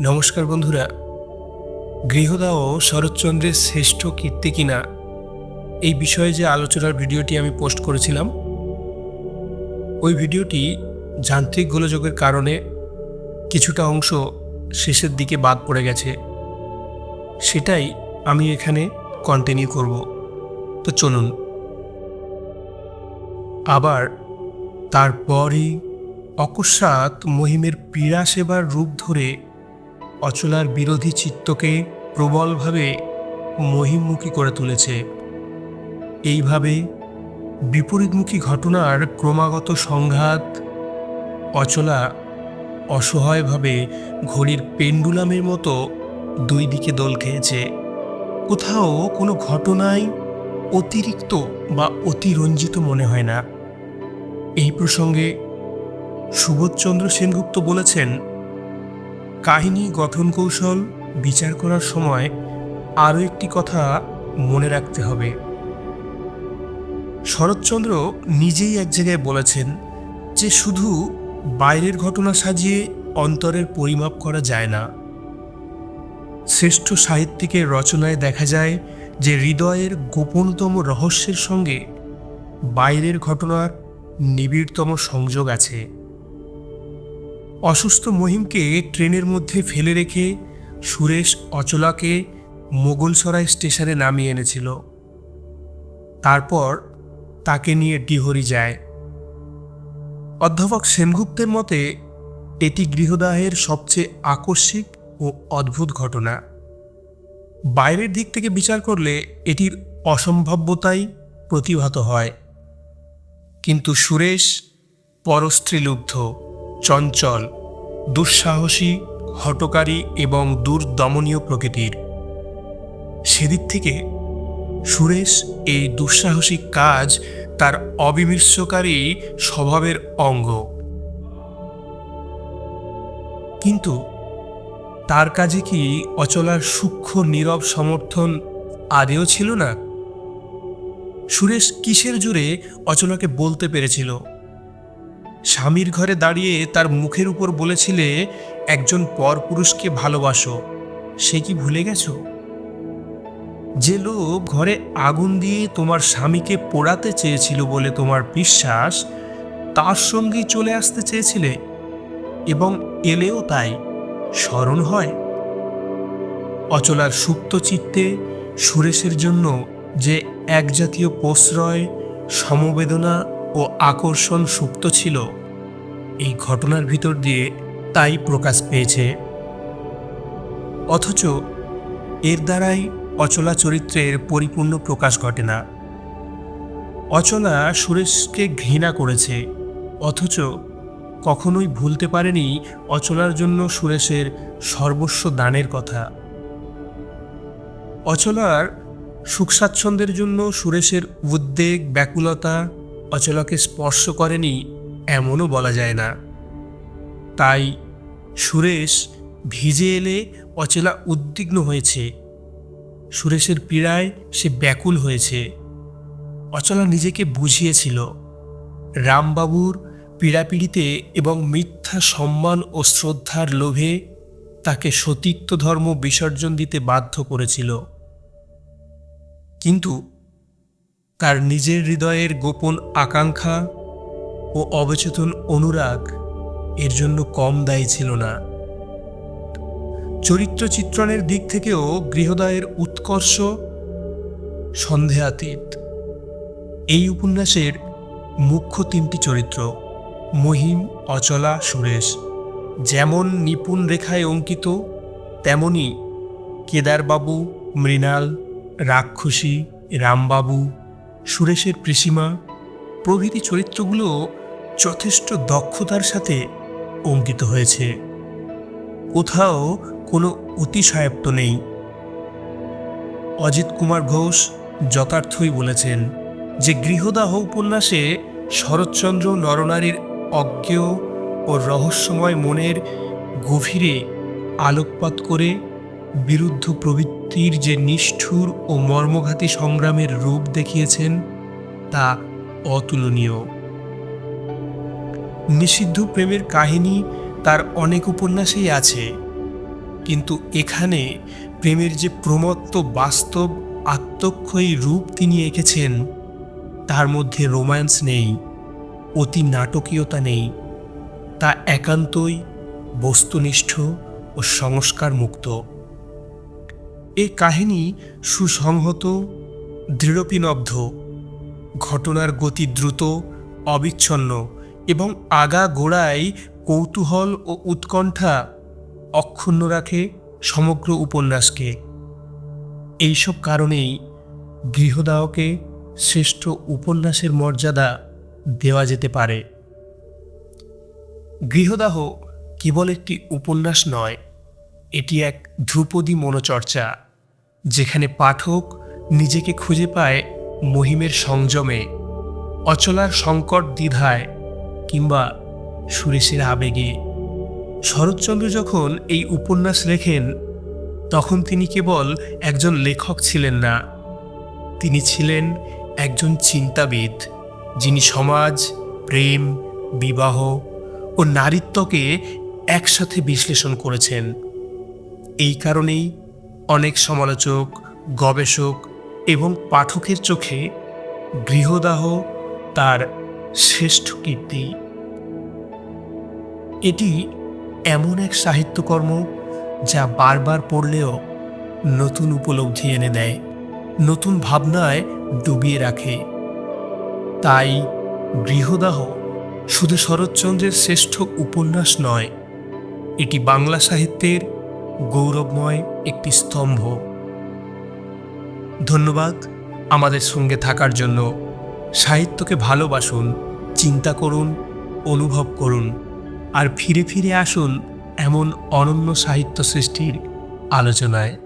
নমস্কার বন্ধুরা। গৃহদাহ শরৎচন্দ্রের শ্রেষ্ঠ কীর্তি কিনা এই বিষয়ে যে আলোচনার ভিডিওটি আমি পোস্ট করেছিলাম, ওই ভিডিওটি যান্ত্রিক গোলযোগের কারণে কিছুটা অংশ শেষের দিকে বাদ পড়ে গেছে। সেটাই আমি এখানে কন্টিনিউ করব। তো চলুন। আবার তারপরই অকস্মাৎ মহিমের পীড়া সেবার রূপ ধরে অচলার বিরোধী চিত্তকে প্রবলভাবে মহিমমুখী করে তুলেছে। এইভাবে বিপরীতমুখী ঘটনার ক্রমাগত সংঘাত, অচলা, অসহায়ভাবে ঘড়ির পেন্ডুলামের মতো দুই দিকে দোল খেয়েছে। কোথাও কোনো ঘটনাই অতিরিক্ত বা অতিরঞ্জিত মনে হয় না। এই প্রসঙ্গে সুবোধচন্দ্র সেনগুপ্ত বলেছেন কাহিনী, গঠন কৌশল বিচার করার সময় আরও একটি কথা মনে রাখতে হবে। শরৎচন্দ্র নিজেই এক জায়গায় বলেছেন যে শুধু বাইরের ঘটনা সাজিয়ে অন্তরের পরিমাপ করা যায় না। শ্রেষ্ঠ সাহিত্যিকের রচনায় দেখা যায় যে হৃদয়ের গোপনতম রহস্যের সঙ্গে বাইরের ঘটনার নিবিড়তম সংযোগ আছে। অসুস্থ মহিমকে ট্রেনের মধ্যে ফেলে রেখে সুরেশ অচলাকে মোগলসরাই স্টেশনে নামিয়ে এনেছিল। তারপর তাকে নিয়ে ডিহরি যায়। অধ্যাপক সেনগুপ্তের মতে, এটি গৃহদাহের সবচেয়ে আকস্মিক ও অদ্ভুত ঘটনা। বাইরের দিক থেকে বিচার করলে এটির অসম্ভাব্যতাই প্রতিভাত হয়। কিন্তু সুরেশ পরস্ত্রীলুব্ধ, চঞ্চল দুঃসাহসী, হটকারী এবং দুর্দমনীয় প্রকৃতির। সেদিক থেকে সুরেশ এই দুঃসাহসিক কাজ তার অবিমৃশ্যকারী স্বভাবের অঙ্গ। কিন্তু তার কাজে কি অচলার সূক্ষ্ম নীরব সমর্থন আদেও ছিল না? সুরেশ কিসের জুড়ে অচলাকে বলতে পেরেছিল? স্বামীর ঘরে দাঁড়িয়ে তার মুখের উপর বলেছিলে, একজন পরপুরুষকে ভালোবাসো, সে কি ভুলে গেছো? যে লোক ঘরে আগুন দিয়ে তোমার স্বামীকে পোড়াতে চেয়েছিল বলে তোমার বিশ্বাস, তার সঙ্গেই চলে আসতে চেয়েছিলে, এবং এলেও তাই স্মরণ হয়। অচলার সুপ্ত চিত্তে সুরেশের জন্য যে এক জাতীয় প্রশ্রয়, সমবেদনা ও আকর্ষণ সুপ্ত ছিল। এই ঘটনার ভিতর দিয়ে তাই প্রকাশ পেয়েছে। অথচ এর দ্বারাই অচলা চরিত্রের পরিপূর্ণ প্রকাশ ঘটে না। অচলা সুরেশকে ঘৃণা করেছে, অথচ কখনোই ভুলতে পারেনি অচলার জন্য সুরেশের সর্বস্ব দানের কথা। অচলার সুখ স্বাচ্ছন্দ্যের জন্য সুরেশের উদ্বেগ, ব্যাকুলতা অচলাকে স্পর্শ করেনি এমনও বলা যায় না। তাই সুরেশ ভিজে এলে অচলা উদ্বিগ্ন হয়েছে। সুরেশের পীড়ায় সে ব্যাকুল হয়েছে। অচলা নিজেকে বুঝিয়েছিল। রামবাবুর পীড়াপিড়িতে এবং মিথ্যা সম্মান ও শ্রদ্ধার লোভে তাকে সতীত্ব ধর্ম বিসর্জন দিতে বাধ্য করেছিল। কিন্তু তার নিজের হৃদয়ের গোপন আকাঙ্ক্ষা ও অবচেতন অনুরাগ এর জন্য কম দায়ী ছিল না। চরিত্র চিত্রণের দিক থেকেও গৃহদায়ের উৎকর্ষ সন্দেহাতীত এই উপন্যাসের মুখ্য তিনটি চরিত্র, মহিম, অচলা, সুরেশ। যেমন নিপুণ রেখায় অঙ্কিত, তেমনি কেদারবাবু, মৃণাল, রাক্ষসী, রামবাবু সুরেশের পিসিমা, প্রভৃতি চরিত্রগুলো যথেষ্ট দক্ষতার সাথে অঙ্কিত হয়েছে। কোথাও কোনো অতিশায়ত্ত নেই। অজিত কুমার ঘোষ যথার্থই বলেছেন যে গৃহদাহ উপন্যাসে শরৎচন্দ্র নরনারীর অজ্ঞেয় ও রহস্যময় মনের গভীরে আলোকপাত করে বিরুদ্ধ প্রবৃত্তির যে নিষ্ঠুর ও মর্মঘাতী সংগ্রামের রূপ দেখিয়েছেন, তা অতুলনীয়। নিষিদ্ধ প্রেমের কাহিনী তার অনেক উপন্যাসেই আছে, কিন্তু এখানে প্রেমের যে প্রমত্ত বাস্তব আত্মক্ষয়ী রূপ তিনি এঁকেছেন, তার মধ্যে রোম্যান্স নেই, অতি নাটকীয়তা নেই। তা একান্তই বস্তুনিষ্ঠ ও সংস্কার মুক্ত এ কাহিনী সুসংহত, দৃঢ়পিনব্ধ, ঘটনার গতি দ্রুত, অবিচ্ছন্ন এবং আগা গোড়ায় কৌতূহল ও উৎকণ্ঠা অক্ষুণ্ণ রাখে সমগ্র উপন্যাসকে। এইসব কারণেই গৃহদাহকে শ্রেষ্ঠ উপন্যাসের মর্যাদা দেওয়া যেতে পারে। গৃহদাহ কেবল একটি উপন্যাস নয়, এটি এক ধ্রুপদী মনোচর্চা। যেখানে পাঠক নিজেকে খুঁজে পায় মহিমের সংযমে, অচলার সংকট দ্বিধায় কিংবা সুরেশের আবেগে। শরৎচন্দ্র যখন এই উপন্যাস লেখেন, তখন তিনি কেবল একজন লেখক ছিলেন না, তিনি ছিলেন একজন চিন্তাবিদ, যিনি সমাজ, প্রেম, বিবাহ ও নারীত্বকে একসাথে বিশ্লেষণ করেছেন। এই কারণেই অনেক সমালোচক, গবেষক এবং পাঠকের চোখে গৃহদাহ তার শ্রেষ্ঠ কীর্তি। এটি এমন এক সাহিত্যকর্ম যা বারবার পড়লেও নতুন উপলব্ধি এনে দেয়, নতুন ভাবনায় ডুবিয়ে রাখে। তাই গৃহদাহ শুধু শরৎচন্দ্রের শ্রেষ্ঠ উপন্যাস নয়, এটি বাংলা সাহিত্যের গৌরবময় একটি স্তম্ভ। ধন্যবাদ আমাদের সঙ্গে থাকার জন্য। সাহিত্যকে ভালোবাসুন, চিন্তা করুন, অনুভব করুন, আর ফিরে ফিরে আসুন এমন অনন্য সাহিত্য সৃষ্টির আলোচনায়।